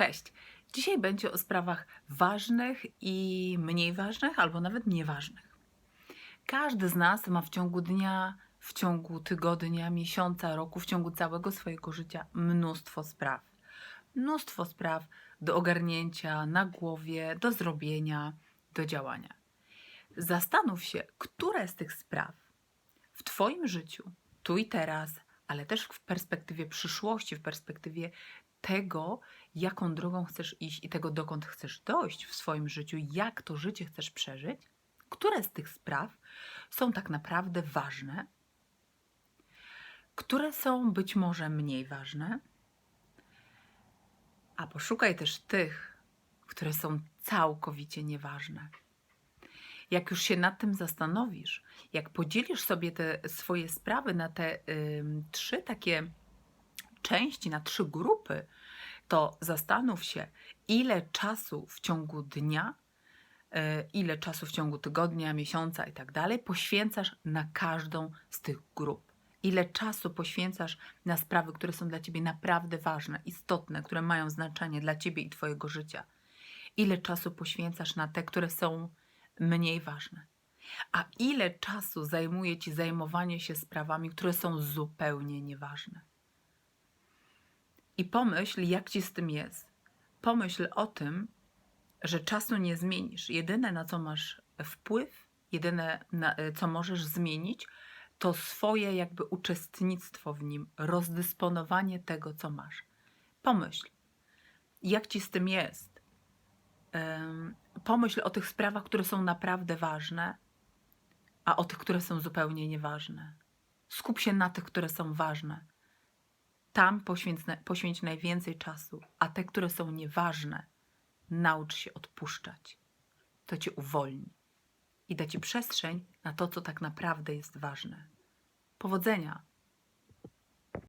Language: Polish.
Cześć. Dzisiaj będzie o sprawach ważnych i mniej ważnych, albo nawet nieważnych. Każdy z nas ma w ciągu dnia, w ciągu tygodnia, miesiąca, roku, w ciągu całego swojego życia mnóstwo spraw. Mnóstwo spraw do ogarnięcia na głowie, do zrobienia, do działania. Zastanów się, które z tych spraw w Twoim życiu, tu i teraz, ale też w perspektywie przyszłości, w perspektywie tego, jaką drogą chcesz iść i tego, dokąd chcesz dojść w swoim życiu, jak to życie chcesz przeżyć, które z tych spraw są tak naprawdę ważne, które są być może mniej ważne, a poszukaj też tych, które są całkowicie nieważne. Jak już się nad tym zastanowisz, jak podzielisz sobie te swoje sprawy na te ym, trzy takie części, na trzy grupy, to zastanów się, ile czasu w ciągu dnia, y, ile czasu w ciągu tygodnia, miesiąca i tak dalej poświęcasz na każdą z tych grup. Ile czasu poświęcasz na sprawy, które są dla ciebie naprawdę ważne, istotne, które mają znaczenie dla ciebie i twojego życia. Ile czasu poświęcasz na te, które są mniej ważne. A ile czasu zajmuje ci zajmowanie się sprawami, które są zupełnie nieważne. I pomyśl, jak ci z tym jest. Pomyśl o tym, że czasu nie zmienisz. Jedyne, na co masz wpływ, jedyne, na, co możesz zmienić, to swoje jakby uczestnictwo w nim, rozdysponowanie tego, co masz. Pomyśl, jak ci z tym jest. Pomyśl o tych sprawach, które są naprawdę ważne, a o tych, które są zupełnie nieważne. Skup się na tych, które są ważne. Tam poświęć, poświęć najwięcej czasu, a te, które są nieważne, naucz się odpuszczać. To cię uwolni i da ci przestrzeń na to, co tak naprawdę jest ważne. Powodzenia!